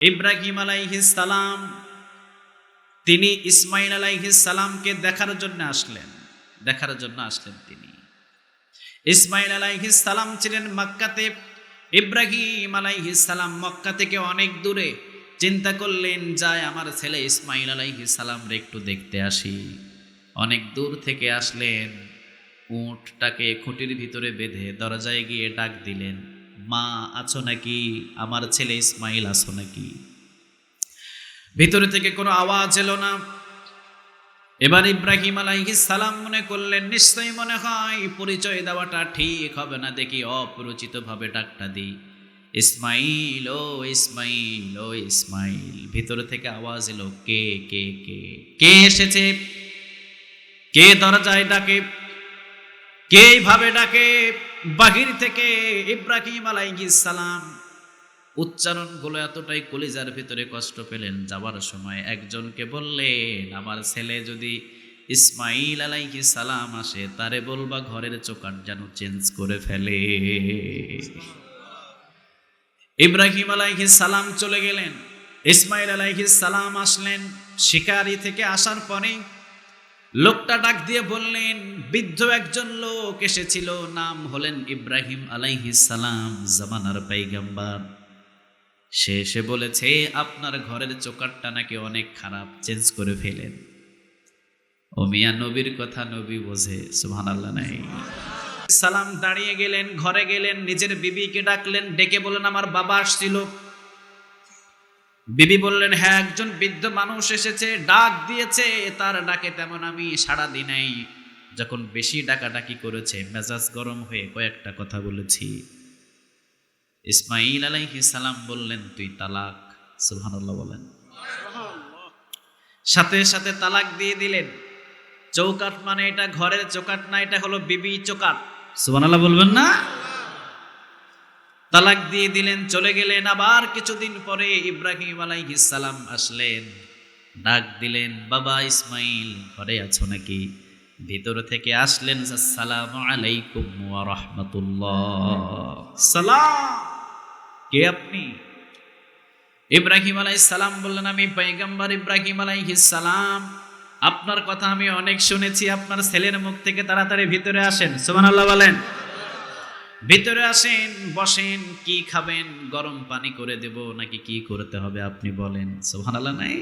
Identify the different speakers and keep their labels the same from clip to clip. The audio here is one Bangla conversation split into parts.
Speaker 1: ইব্রাহিম সালাম, তিনি ইসমাইল সালামকে দেখার জন্য আসলেন। দেখার জন্য আসলেন তিনি। ইসমাইল সালাম ছিলেন মক্কাতে। ইব্রাহিম সালাম মক্কা থেকে অনেক দূরে। চিন্তা করলেন, যায় আমার ছেলে ইসমাইল সালামরে একটু দেখতে আসি। অনেক দূর থেকে আসলেন। উঁটটাকে খুঁটির ভিতরে বেঁধে দরজায় গিয়ে ডাক দিলেন মা আছো নাকি? আমার ছেলে ইসমাইল আছো নাকি? ভিতরে থেকে কোনো আওয়াজ এলো না। এবার ইব্রাহিম আলাইহিস সালাম মনে করলেন, নিশ্চয়ই মনে হয় পরিচয় দেওয়াটা ঠিক হবে না, দেখি অপরিচিত ভাবে ডাকটা দিই। ইসমাইল, ও ইসমাইল ও ইসমাইল, ভিতরে থেকে আওয়াজ এলো, কে কে কে? কে এসেছে? কে দরজায় ডাকে? কে ভাবে ডাকে? বাহির থেকে ইব্রাহিম সালাম উচ্চারণগুলো এতটাই কলিজার ভিতরে কষ্ট পেলেন, যাওয়ার সময় একজনকে বললেন, আমার ছেলে যদি ইসমাইল আলাইহিস সালাম আসে, তারে বলবা ঘরের চোকাট যেন চেঞ্জ করে ফেলে। ইব্রাহিম আলাইহিস সালাম চলে গেলেন। ইসমাইল আলাইহিস সালাম আসলেন। শিকারি থেকে আসার পরে লোকটা ডাক দিয়ে বললেন বৃদ্ধ একজন লোক এসেছিল, নাম হলেন ইব্রাহিম সালাম, জামানার পাইগাম্বার সে এসে বলেছে, আপনার ঘরের চোকারটা নাকি অনেক খারাপ, চেঞ্জ করে ফেলেন। ও মিয়া নবীর কথা নবী বোঝে সুহান আল্লাহ নাই। সালাম দাঁড়িয়ে গেলেন, ঘরে গেলেন, নিজের বিবিকে ডাকলেন, ডেকে বলেন আমার বাবা আসছিল। বিবি বললেন হ্যাঁ একজন বৃদ্ধ মানুষ এসেছে, ডাক দিয়েছে, তার ডাকে তেমন আমি সাড়া দিই নাই। যখন বেশি ডাকাডাকি করেছে, মেজাজ গরম হয়ে কয়েকটা কথা বলেছি। ইসমাইল আলাইহি সালাম বললেন, তুই তালাক? সুবহানাল্লাহ বলেন। সাথে সাথে তালাক দিয়ে দিলেন। চৌকাট মানে এটা ঘরের চৌকাট না, এটা হলো বিবি চৌকাট সুবহানাল্লাহ বলবেন না? তালাক দিয়ে দিলেন, চলে গেলেন। আবার কিছুদিন পরে ইব্রাহিম আলাইহিস সালাম আসলেন। ডাক দিলেন, বাবা ইসমাইল ঘরে আছো নাকি? ভিতর থেকে আসলেন আসসালামু আলাইকুম ওয়া সালাম। কে আপনি? ইব্রাহিম আলাইহিস সালাম বললেন, আমি পয়গম্বর ইব্রাহিম আলাইহিস সালাম। আপনার কথা আমি অনেক শুনেছি। আপনার ছেলের মুখ থেকে তাড়াতাড়ি ভিতরে আসেন। সুবহানাল্লাহ বলেন। ভিতরে আসেন, বসেন, কি খাবেন? গরম পানি করে দেব, নাকি কি করতে হবে আপনি বলেন? সুবহানাল্লাহ, নাই?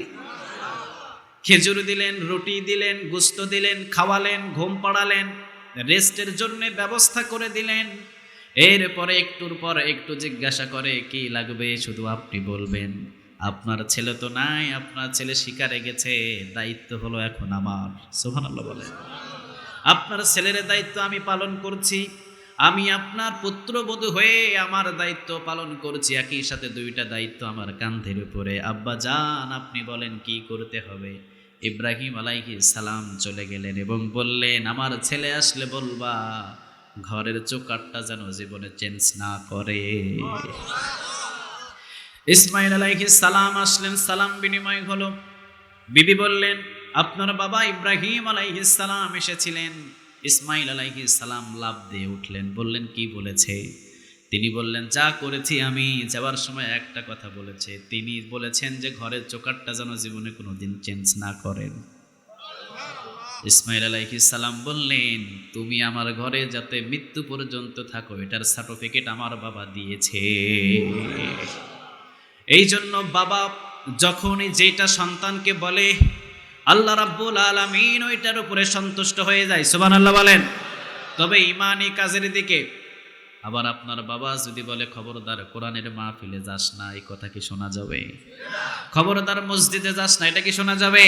Speaker 1: খেজুর দিলেন, রুটি দিলেন, গুস্ত দিলেন, খাওয়ালেন, ঘুম পাড়ালেন, রেস্টের জন্য ব্যবস্থা করে দিলেন। এরপরে একটুর পর একটু জিজ্ঞাসা করে, কি লাগবে? শুধু আপনি বলবেন। আপনার ছেলে তো নাই, আপনার ছেলে শিকারে গেছে, দায়িত্ব হলো এখন আমার। সুবহানাল্লাহ বলেন। আপনার ছেলের দায়িত্ব আমি পালন করছি। আমি আপনার পুত্রবধূ হয়ে আমার দায়িত্ব পালন করছি। একই সাথে দুইটা দায়িত্ব আমার কান্ধের উপরে। আব্বা, যান, আপনি বলেন কি করতে হবে? ইব্রাহিম আলাইহি সালাম চলে গেলেন এবং বললেন, আমার ছেলে আসলে বলবা, ঘরের চোকারটা যেন জীবনে চেঞ্জ না করে। ইসমাইল আলাইহি সালাম আসলেন, সালাম বিনিময় হলো। বিবি বললেন, আপনার বাবা ইব্রাহিম আলাইহি সালাম এসেছিলেন। ইসমাইল আলাইহি সালাম লাভ দিয়ে উঠলেন, বললেন, কি বলেছে? তিনি বললেন, যা করেছি আমি। যাওয়ার সময় একটা কথা বলেছে। তিনি বলেছেন যে, ঘরের চোকারটা যেন জীবনে কোনো দিন চেঞ্জ না করেন ইসমাইল সালাম বললেন, তুমি আমার ঘরে যাতে মৃত্যু পর্যন্ত থাকো, এটার সার্টিফিকেট আমার বাবা দিয়েছে। এই জন্য বাবা যখনই যেটা সন্তানকে বলে, আল্লাহ রাব্বুল আলামিন, ওইটার উপরে সন্তুষ্ট হয়ে যায়। সুবহানাল্লাহ বলেন। তবে ইমানি কাজের দিকে আবার আপনার বাবা যদি বলে, খবরদার, কোরআনের মাহফিলে যাস না, এই কথা কি শোনা যাবে? খবরদার মসজিদে যাস না, এটা কি শোনা যাবে?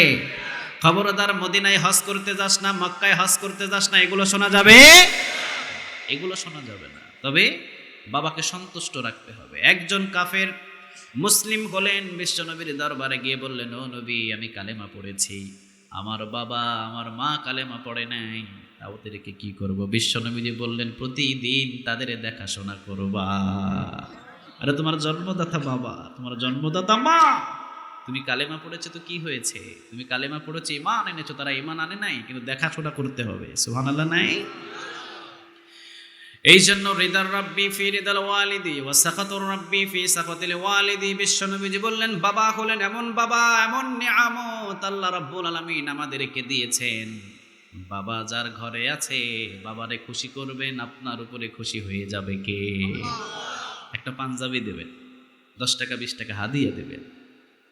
Speaker 1: খবরদার মদিনায় হজ করতে যাস না, মক্কায় হজ করতে যাস না, এগুলো শোনা যাবে? এগুলো শোনা যাবে না। তবে বাবাকে সন্তুষ্ট রাখতে হবে। একজন কাফের মুসলিম হলেন, বিশ্বনবীর দরবারে গিয়ে বললেন, ও নবী, আমি কালেমা পড়েছি। আমার বাবা, আমার মা কালেমা পড়ে নাই। ওদেরকে কি করব? বিশ্বনবীজি বললেন, প্রতিদিন তাদের দেখাশোনা করবা। আরে, তোমার জন্মদাতা বাবা, তোমার জন্মদাতা মা! তুমি কালেমা পড়েছো তো কি হয়েছে? তুমি কালেমা পড়েছো ইমান এনেছো, তারা ইমান আনে নাই, কিন্তু দেখাশোনা করতে হবে। সুহান আল্লাহ নাই? এই জন্য হৃদয় রব্বি ফি হৃদল ওয়ালিদি ও সাকাতুর রব্বি ফি সাকাতিল ওয়ালিদি। বিশ্বনবীজি বললেন, বাবা হলেন এমন বাবা, এমন নিয়ামত আল্লাহ রাব্বুল আলামিন আমাদেরকে দিয়েছেন। বাবা যার ঘরে আছে, বাবারে খুশি করবেন, আপনার উপরে খুশি হয়ে যাবে কে? একটা পাঞ্জাবি দেবেন, দশ টাকা, বিশ টাকা হাদিয়ে দেবেন।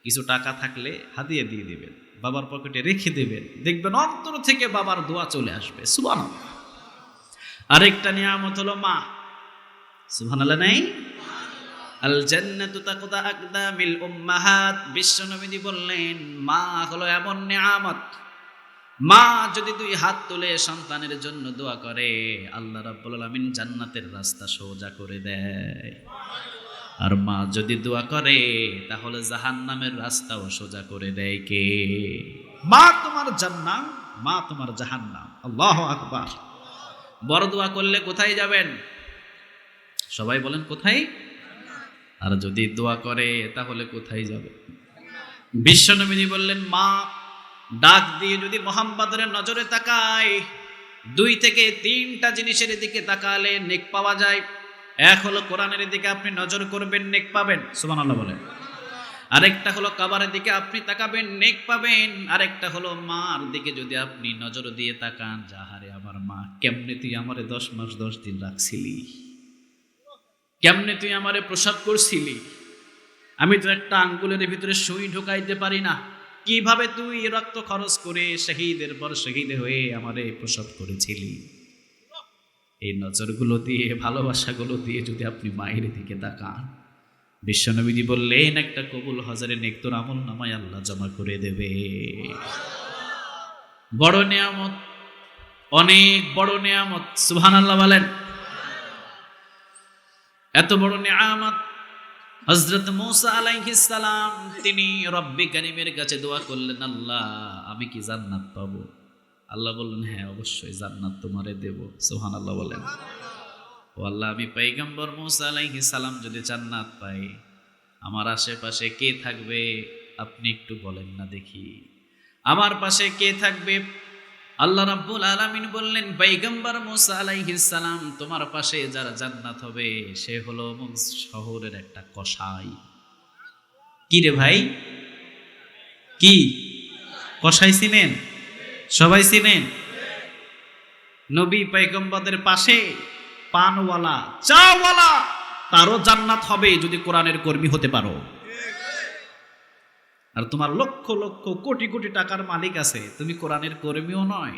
Speaker 1: কিছু টাকা থাকলে হাদিয়ে দিয়ে দেবেন, বাবার পকেটে রেখে দেবেন। দেখবেন অন্তর থেকে বাবার দোয়া চলে আসবে সুবান আরেকটা নিয়ামত হলো মা সুবহান নেই? আল জান্নাতু তাকদা আকদামিল উম্মাহাত। বিশ্বনবীজি বললেন, মা হলো এমন নিয়ামত মা যদি দুই হাত তুলে সন্তানের জন্য দোয়া করে, আল্লাহ রাব্বুল আলামিন জান্নাতের রাস্তা সোজা করে দেয়। আর মা যদি দোয়া করে, তাহলে জাহান্নামের রাস্তাও সোজা করে দেয় কে? মা তোমার জান্নাত, মা তোমার জাহান্নাম। আল্লাহ আকবার। বড় দোয়া করলে কোথায় যাবেন? সবাই বলেন কোথায়? আর যদি দোয়া করে, তাহলে কোথায় যাবে বিশ্বনবীজি বললেন, মা ডাক দিয়ে যদি মোহাম্মদের নজরে তাকায়, দুই থেকে তিনটা জিনিসের দিকে তাকালে নেক পাওয়া যায়। এক হলো কোরআনের দিকে আপনি নজর করবেন, নেক পাবেন। সুমান আল্লাহ বলেন। আরেকটা হলো কাবারের দিকে আপনি তাকাবেন, নেক পাবেন। আরেকটা হলো মার দিকে যদি আপনি নজর দিয়ে তাকান যাহারে আমার মা, কেমনে তুই আমারে দশ মাস, দশ দিন রাখছিলি? কেমনে তুই আমারে প্রসাদ করছিলি? আমি তো একটা আঙ্গুলের ভিতরে সুই ঢোকাইতে পারি না। কীভাবে তুই রক্ত খরচ করে শহীদের পর শহীদ হয়ে আমারে প্রসব করেছিলি? এই নজরগুলো দিয়ে, ভালোবাসাগুলো দিয়ে যদি আপনি মায়ের দিকে তাকান, বিশ্বনবীজি বললেন, একটা কবুল হজারে নেকতর আমল নামায় আল্লাহ জমা করে দেবে। বড় নিয়ামত, অনেক বড় নিয়ামত সুহান আল্লাহ বলেন। এত বড় নিয়ামত হজরত মৌসা আলাইহিস সালাম তিনি রব্বি কারিমের কাছে দোয়া করলেন, আল্লাহ, আমি কি জান্নাত পাবো? আল্লাহ বললেন হ্যাঁ অবশ্যই জান্নাত তোমারে দেব। সুহান আল্লাহ বলেন। ও আল্লাহ, আমি পাইগম্বর মৌসা আলাইহিস সালাম যদি জান্নাত পাই, আমার আশেপাশে কে থাকবে? আপনি একটু বলেন না দেখি। আমার পাশে কে থাকবে? আল্লাহ রাব্বুল আলামিন বললেন পৈগম্বর মুসা আলাইহিস সালাম তোমার পাশে যারা জান্নাত হবে, সে হলো শহরের একটা কসাই। কি রে ভাই? কি? কসাই চিনেন? সবাই চিনেন? নবী পৈগম্বরদের পাশে পানওয়ালা, চাওয়ালা, তারও জান্নাত হবে যদি কোরআনের কর্মী হতে পারো। আর তোমার লক্ষ লক্ষ কোটি কোটি টাকার মালিক আছে। তুমি কোরআনের কর্মীও নয়।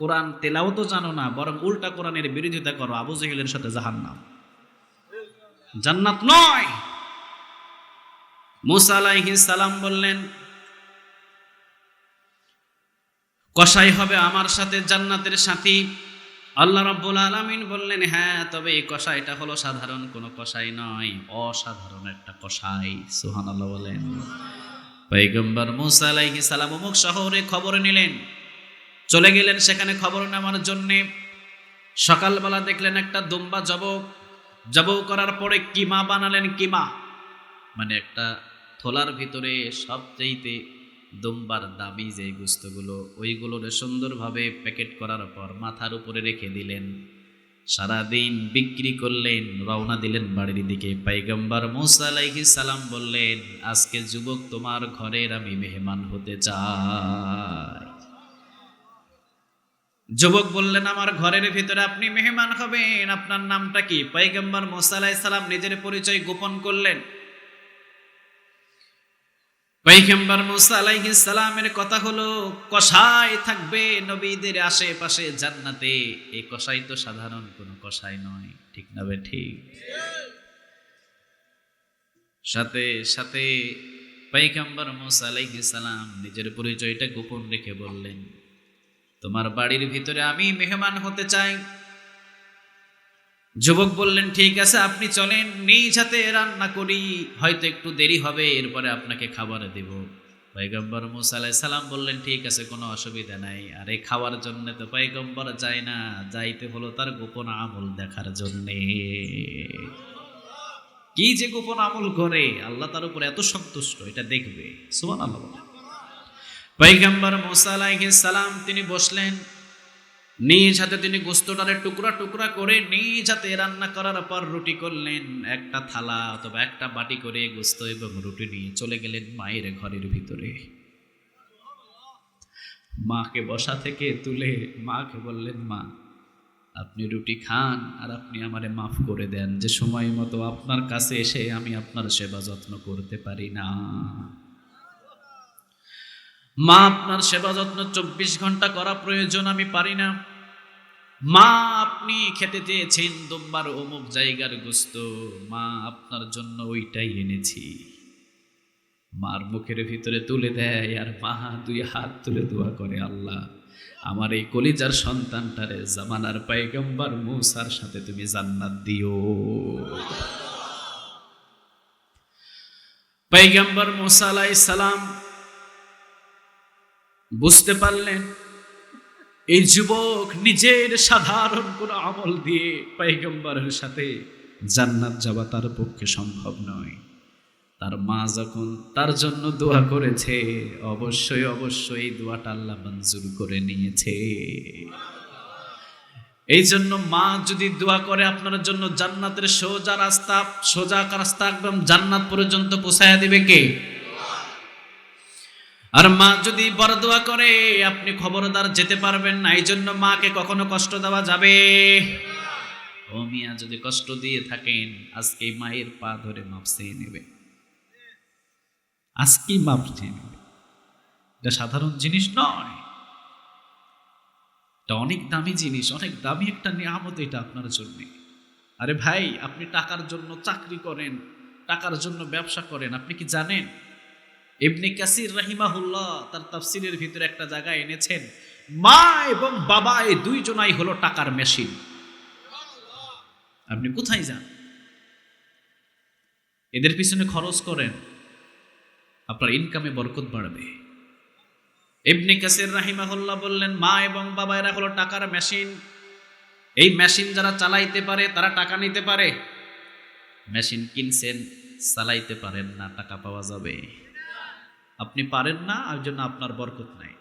Speaker 1: কোরআন তেলাও তো জানো না, বরং উল্টা কোরআনের বিরোধিতা করো, আবু জেহেলের সাথে জাহান্নাম। জান্নাত নয়! মুসা সালাম বললেন, কসাই হবে আমার সাথে জান্নাতের সাথী? আল্লাহ রাব্বুল আলামিন বললেন হ্যাঁ তবে এই কসাইটা হলো সাধারণ কোনো কষাই নয়, অসাধারণ একটা কসাই। সুবহানাল্লাহ বলেন। পৈগম্বর মুসা আলাইহি সালাম অমুক শহরে খবর নিলেন। চলে গেলেন সেখানে খবর নেওয়ার জন্যে। সকালবেলা দেখলেন একটা দুম্বা জবক জবক করার পরে কিমা বানালেন কিমা। মানে একটা থোলার ভিতরে সবচেয়েতে দুম্বার দামি যে গুস্তগুলো, ওইগুলোর সুন্দরভাবে প্যাকেট করার পর মাথার উপরে রেখে দিলেন। সারাদিন বিক্রি করলেন, রওনা দিলেন বাড়ির দিকে। পাইগম্বার মোসা সালাম বললেন, আজকে যুবক তোমার ঘরের আমি মেহমান হতে চাই। যুবক বললেন, আমার ঘরের ভিতরে আপনি মেহমান হবেন। আপনার নামটা কি? পাইগম্বার মোসা আলাইহিস সালাম নিজের পরিচয় গোপন করলেন। পৈগম্বর মুসা আলাইহিস সালামের কথা হলো, কসাই থাকবে নবীদের আশেপাশে জান্নাতে। এই কসাই তো সাধারণ, কোনো কসাই নয়। ঠিক না ঠিক? সাথে সাথে পৈগম্বর মুসা আলাইহিস সালাম নিজের পরিচয়টা গোপন রেখে বললেন, তোমার বাড়ির ভিতরে আমি মেহমান হতে চাই। যুবক বললেন, ঠিক আছে, আপনি চলেন, নিজ হাতে রান্না করি, হয়তো একটু দেরি হবে, এরপরে আপনাকে খাবার দেব। পৈগম্বর মুসা আলাই সালাম বললেন, ঠিক আছে, কোনো অসুবিধা নাই, আর এই খাওয়ার জন্য তো পৈগম্বর যায় না, যাইতে হলো তার গোপন আমল দেখার জন্যে। কি যে গোপন আমল করে, আল্লাহ তার উপর এত সন্তুষ্ট, এটা দেখবে। সুমান আল্লাহ পৈগম্বর মুসা আলাইহিস সালাম, তিনি বসলেন নিজ হাতে তিনি গোস্তটারে টুকরা টুকরা করে নিজ হাতে রান্না করার পর রুটি করলেন। একটা থালা অথবা একটা বাটি করে গোস্ত এবং রুটি নিয়ে চলে গেলেন মায়ের ঘরের ভিতরে। মাকে বসা থেকে তুলে মাকে বললেন, মা, আপনি রুটি খান আর আপনি আমারে মাফ করে দেন। যে সময় মতো আপনার কাছে এসে আমি আপনার সেবা যত্ন করতে পারি না। মা, আপনার সেবা যত্ন চব্বিশ ঘণ্টা করা প্রয়োজন, আমি পারি না। মা, আপনি খেতে চেয়েছেন, দুম্বার অমুক জায়গার গোস্ত। মা, আপনার জন্য ওইটাই এনেছি। মার মুখের ভিতরে তুলে দেয়, আর মা দুই হাত তুলে দোয়া করে, আল্লাহ, আমার এই কলিজার সন্তানটারে জামানার পাইগম্বার মূসার সাথে তুমি জান্নাত দিও। পাইগম্বর মুসা আলাইহিস সালাম বুঝতে পারলেন এই যুবক নিজের সাধারণ কোনো আমল দিয়ে পাইগম্বরের সাথে জান্নাত যাওয়া তার পক্ষে সম্ভব নয়। তার মা যখন তার জন্য দোয়া করেছে, অবশ্যই অবশ্যই দোয়াটা আল্লাহ মঞ্জুর করে নিয়েছে। এই জন্য মা যদি দোয়া করে, আপনার জন্য জান্নাতের সোজা রাস্তা সোজা রাস্তা একদম জান্নাত পর্যন্ত পৌঁছায়া দিবে কে? আর মা যদি বড় দোয়া করে, আপনি খবরদার যেতে পারবেন না এই জন্য মাকে কখনো কষ্ট দেওয়া যাবে? ও মিয়া, যদি কষ্ট দিয়ে থাকেন, আজকে মায়ের পা ধরে মাপ চেয়ে নেবে। আজকেই মাপ চেয়ে নেবে। এটা সাধারণ জিনিস নয়। এটা অনেক দামি জিনিস, অনেক দামি একটা নিয়ামত এটা আপনার জন্য। আরে ভাই, আপনি টাকার জন্য চাকরি করেন, টাকার জন্য ব্যবসা করেন, আপনি কি জানেন? ইবনে কাসির রাহিমাহুল্লাহ তার তাফসিরের ভিতরে একটা জায়গায় এনেছেন, মা এবং বাবা এই দুইজনাই হলো টাকার মেশিন। আপনি কোথায় যান? এদের পিছনে খরচ করেন, আপনার ইনকামে বরকত বাড়বে। ইবনে কাসির রাহিমাহুল্লাহ বললেন, মা এবং বাবা, এরা হলো টাকার মেশিন। এই মেশিন যারা চালাইতে পারে, তারা টাকা নিতে পারে। মেশিন কিনছেন, চালাইতে পারেন না, টাকা পাওয়া যাবে। আপনি পারেন না, আর জন্য আপনার বরকত নাই।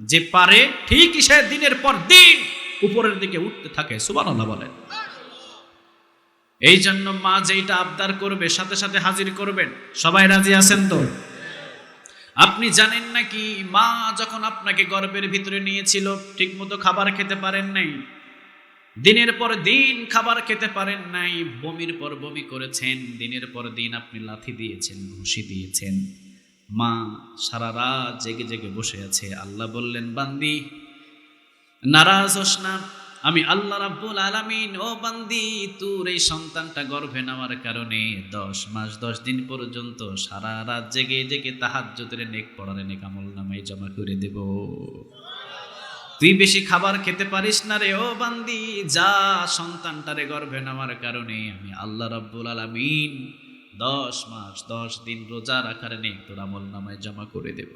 Speaker 1: যে পারে, ঠিক সে দিনের পর দিন উপরের দিকে উঠতে থাকে সুবান বলেন। এই জন্য মা যেইটা আবদার করবে, সাথে সাথে হাজির করবেন। সবাই রাজি আছেন তো? আপনি জানেন নাকি, মা যখন আপনাকে গর্বের ভিতরে নিয়েছিল, ঠিকমতো খাবার খেতে পারেন নাই। দিনের পর দিন খাবার খেতে পারেন নাই, বমির পর বমি করেছেন, দিনের পর দিন আপনি লাথি দিয়েছেন, ঘুষি দিয়েছেন। মা সারা রাত জেগে জেগে বসে আছে। আল্লাহ বললেন, বান্দি, নারাজ হোস না। আমি আল্লাহ রাব্বুল আলামিন। ও বান্দি, তোর এই সন্তানটা গর্ভে নেওয়ার কারণে দশ মাস, দশ দিন পর্যন্ত সারা রাত জেগে জেগে তাহাজ্জুদের নেক পড়ারে নেক আমল নামাই জমা করে দেব। তুই বেশি খাবার খেতে পারিস না রে, ও বান্দি। যা সন্তানটারে গর্ভে নেওয়ার কারণে আমি আল্লাহ রাব্বুল আলামিন দশ মাস, দশ দিন রোজা রাখার নেই তোর আমল নামায় জমা করে দেব।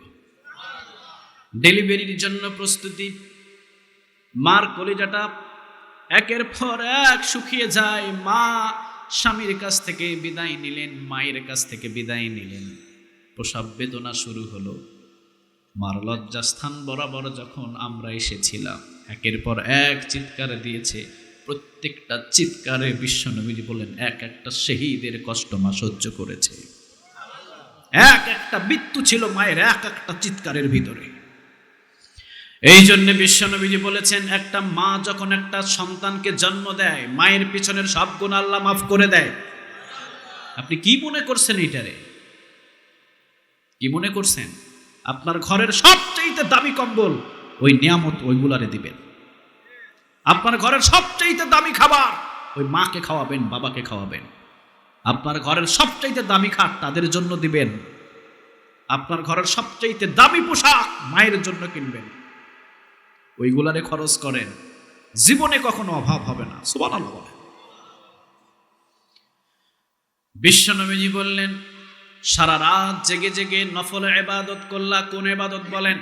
Speaker 1: ডেলিভারির জন্য প্রস্তুতি। মার কলিজাটা একের পর এক শুকিয়ে যায়। মা স্বামীর কাছ থেকে বিদায় নিলেন, মায়ের কাছ থেকে বিদায় নিলেন। প্রসব বেদনা শুরু হলো। মার লজ্জাস্থান বরাবর যখন আমরা এসেছিলাম, একের পর এক চিৎকার দিয়েছে প্রত্যেকটা চিৎকারে বিশ্বনবীজি বলেন এক একটা শহীদের কষ্ট মা সহ্য করেছে। এক একটা মৃত্যু ছিল মায়ের, এক একটা চিৎকারের ভিতরে। এই জন্য বিশ্বনবীজি বলেছেন, একটা মা যখন একটা সন্তানকে জন্ম দেয়, মায়ের পিছনের সব গুণ আল্লাহ মাফ করে দেয়। আপনি কি মনে করছেন এইটারে? কি মনে করছেন? আপনার ঘরের সবচাইতে দামি কম্বল ওই নিয়ামত ওইগুলারে দিবেন। আপনার ঘরের সবচাইতে দামি খাবার ওই মাকে খাওয়াবেন, বাবাকে খাওয়াবেন। আপনার ঘরের সবচাইতে দামি খাট তাদের জন্য দিবেন। আপনার ঘরের সবচাইতে দামি পোশাক মায়ের জন্য কিনবেন। ওইগুলারে খরচ করেন। জীবনে কখনো অভাব হবে না। সুবান বিশ্বনবীজি বললেন, সারা রাত জেগে জেগে নফল এবাদত করলা কোন এবাদত বলেন?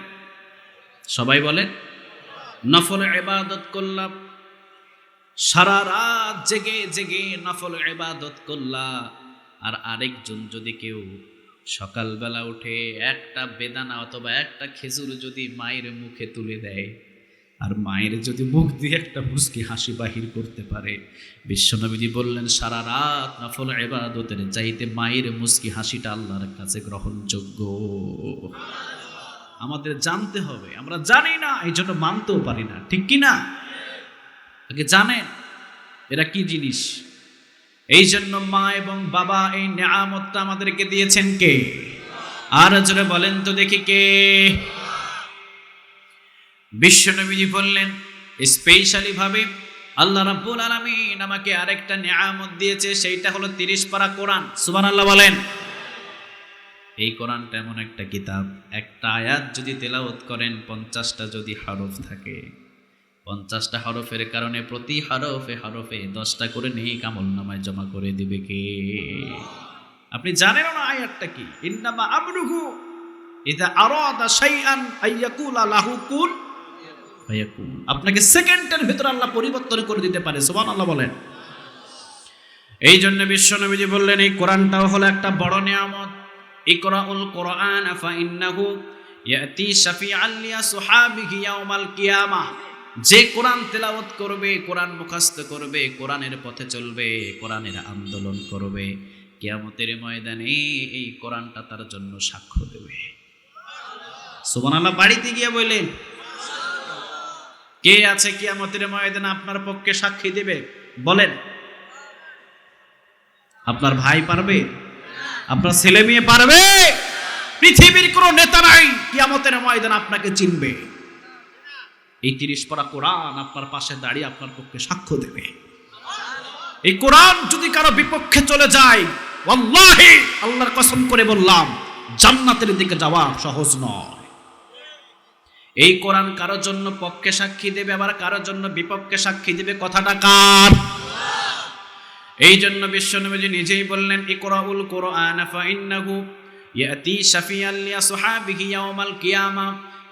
Speaker 1: সবাই বলেন নফল এবাদত করলাম। সারা রাত জেগে জেগে নফল এবাদত করলা আর আরেকজন যদি কেউ সকালবেলা উঠে একটা বেদানা অথবা একটা খেজুর যদি মায়ের মুখে তুলে দেয়, আর মায়ের যদি মুখ দিয়ে একটা মুসকি হাসি বাহির করতে পারে বিশ্বনবীজি বললেন, সারা রাত নফল এবাদতের চাইতে মায়ের মুস্কি হাসিটা আল্লাহর কাছে গ্রহণযোগ্য। আমাদের জানতে হবে। আমরা জানি না এই জন্য মানতেও পারি না। ঠিক কি না? আগে জানেন এরা কি জিনিস। এই জন্য মা এবং বাবা এই নেয়ামতটা আমাদেরকে দিয়েছেন কে? আর জোরে বলেন তো দেখি কে? বিশ্বনবীজি বললেন, স্পেশালি ভাবে আল্লাহ রাব্বুল আলামিন আমাকে আরেকটা নিয়ামত দিয়েছে, সেইটা হলো তিরিশ পারা কোরআন। সুবহানাল্লাহ বলেন। এই কোরআনটা এমন একটা কিতাব। একটা আয়াত যদি তেলাওয়াত করেন, পঞ্চাশটা যদি হরফ থাকে। পঞ্চাশটা হরফের কারণে প্রতি হরফে হরফে দশটা করে নেই কামল নামায় জমা করে দিবে কে? আপনি জানেন না আয়াতটা কি? ইন্নামা আমরুহু ইদা আরাদা শাইআন আইয়াকুলা লাহু কুন ফায়াকুন। আপনাকে সেকেন্ডের ভিতর আল্লাহ পরিবর্তন করে দিতে পারে, সুবহানাল্লাহ বলেন। এই জন্য বিশ্বনবীজি বললেন, এই কোরআনটাও হলো একটা বড় নিয়ামত। ইকরাউল কোরআন ফা ইন্নাহু ইয়াতি শাফিআন লিয়াসহাবিহি ইয়াউমাল কিয়ামাহ যে কোরআন তেলাওয়াত করবে, কোরআন মুখস্থ করবে, কোরআনের পথে চলবে, কোরআনের আন্দোলন করবে, কিয়ামতের ময়দানে এই কোরআনটা তার জন্য সাক্ষ্য দেবে। সুবহানাল্লাহ, বাড়িতে গিয়ে বললেন, কে আছে কিয়ামতের ময়দানে আপনার পক্ষে সাক্ষী দেবে? বলেন, আপনার ভাই পারবে? আপনার ছেলে মেয়ে পারবে? পৃথিবীর কোন নেতা নাই, কিয়ামতের ময়দান আপনাকে চিনবে। এই তিরিশ পড়া কোরআন আপনার পাশে দাঁড়িয়ে আপনার পক্ষে সাক্ষ্য দেবে। এই কোরআন যদি কারও বিপক্ষে চলে যায় আল্লাহি আল্লাহর কসম করে বললাম, জান্নাতের দিকে যাওয়া সহজ নয়। এই কোরআন কারোর জন্য পক্ষে সাক্ষী দেবে, আবার কারোর জন্য বিপক্ষে সাক্ষী দেবে, কথাটা কার? এই জন্য বিশ্বনবীজি নিজেই বললেন, ইকরাউল কোরআন ফাইন্নাহু ইয়াতি শাফিয়াল লিয়াসহাবিহি ইয়াউমাল কিয়ামা।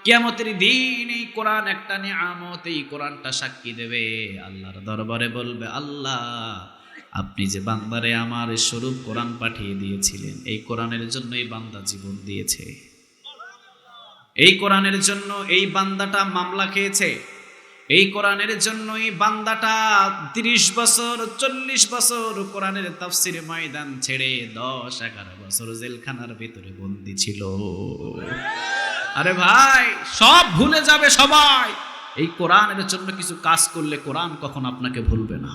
Speaker 1: কিয়ামতের দিন এই কোরআন একটা নিয়ামত, এই কোরআনটা সাক্ষী দেবে। আল্লাহর দরবারে বলবে, আল্লাহ, আপনি যে বান্দারে আমার স্বরূপ কোরআন পাঠিয়ে দিয়েছিলেন, এই কোরআনের জন্য এই বান্দা জীবন দিয়েছে। এই কোরআনের জন্য এই বান্দাটা মামলা খেয়েছে। এই কোরআনের জন্যই বান্দাটা তিরিশ বছর, চল্লিশ বছর কোরআনের তাফসির ময়দান ছেড়ে দশ, এগারো বছর জেলখানার ভিতরে বন্দি ছিল। আরে ভাই, সব ভুলে যাবে সবাই। এই কোরআনের জন্য কিছু কাজ করলে কোরআন কখন আপনাকে ভুলবে না।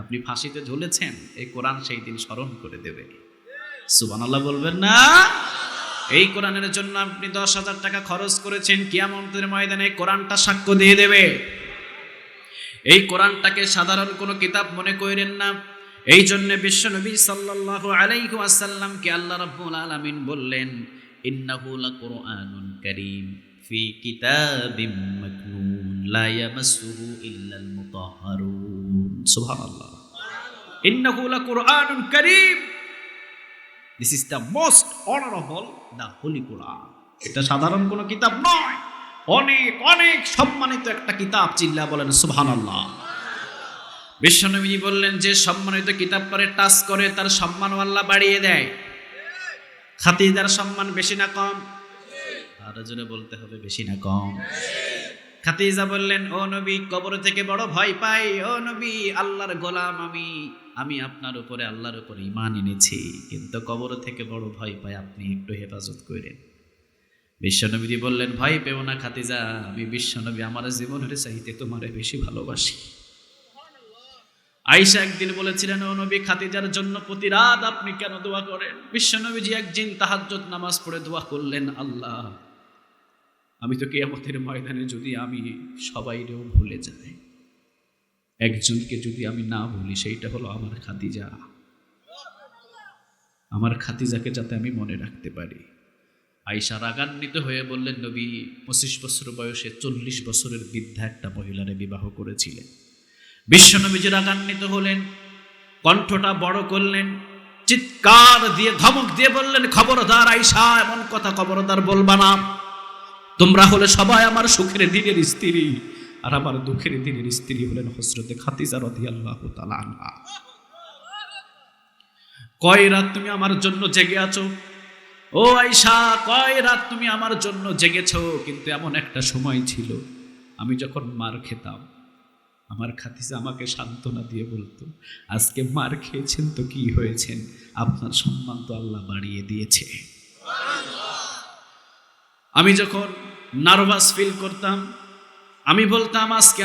Speaker 1: আপনি ফাঁসিতে ঝুলেছেন, এই কোরআন সেই দিন স্মরণ করে দেবে। সুবহানাল্লাহ বলবেন না? এই কোরআনের জন্য আপনি দশ হাজার টাকা খরচ করেছেন, কিয়ামতের ময়দানে কোরআনটা সাক্ষ্য দিয়ে দেবে। এই কোরআনটাকে সাধারণ কোনো কিতাব মনে করেন না। এই জন্য বিশ্বনবী সাল্লাল্লাহু আলাইহি ওয়াসাল্লামকে আল্লাহ রাব্বুল আলামিন বললেন, ইন্নাহু লাকুরআনুন কারীম, ফি কিতাবিম মাকনুন, লা ইয়ামাসসুহু ইল্লাল মুতাহহারুন সুবহানাল্লাহ। ইন্নাহু লাকুরআনুন কারীম this is the most honourable the holy Quran এটা সাধারণ কোনো কিতাব নয়। অনেক অনেক সম্মানিত একটা কিতাব চিল্লা বলেন, সুবহানাল্লাহ। বিশ্বনবী বললেন, যে সম্মানিত কিতাব করে টাচ করে, তার সম্মান আল্লাহ বাড়িয়ে দেয়। খাতিদার সম্মান বেশি না কম? আরও জোরে বলতে হবে, বেশি না কম। খাতিজা বললেন, ও নবী, কবর থেকে বড় ভয় পাই। ও নবী, আল্লাহর গোলাম আমি। আমি আপনার উপরে আল্লাহর উপরে ইমান এনেছি, কিন্তু কবর থেকে বড় ভয় পাই, আপনি একটু হেফাজত করেন। বিশ্বনবীজি বললেন, ভয় পেও না খাতিজা আমি বিশ্বনবী আমার জীবনের চাইতে তোমারে বেশি ভালোবাসি। আইসা একদিন বলেছিলেন, ও নবী খাতিজার জন্য প্রতি রাত আপনি কেন দোয়া করেন? বিশ্বনবীজি একদিন তাহাজ্জুদ নামাজ পড়ে দোয়া করলেন, আল্লাহ আমি তো কেয়ামতের ময়দানে যদি আমি সবাইরেও ভুলে যাই, একজনকে যদি আমি না ভুলি, সেইটা হলো আমার খাতিজা আমার খাতিজাকে যাতে আমি মনে রাখতে পারি। আইসা রাগান্বিত হয়ে বললেন, নবী, পঁচিশ বছর বয়সে চল্লিশ বছরের বৃদ্ধা একটা মহিলারে বিবাহ করেছিলেন। বিশ্বনবীজি রাগান্বিত হলেন, কণ্ঠটা বড় করলেন, চিৎকার দিয়ে ধমক দিয়ে বললেন, খবরদার আইসা এমন কথা খবরদার বলবা না। তোমরা হলে সবাই আমার সুখের দিনের স্ত্রী। আর আমার দুঃখের দিনের স্ত্রী হলেন হসরতে খাতিজা রদি আল্লাহ আনহা। কয় রাত তুমি আমার জন্য জেগে আছো? ও আইসা কয় রাত তুমি আমার জন্য জেগেছ? কিন্তু এমন একটা সময় ছিল, আমি যখন মার খেতাম, আমার খাতিজা আমাকে সান্ত্বনা দিয়ে বলতো, আজকে মার খেয়েছেন তো কি হয়েছেন? আপনার সম্মান তো আল্লাহ বাড়িয়ে দিয়েছে। আমি যখন নার্ভাস ফিল করতাম আমি বলতাম আজকে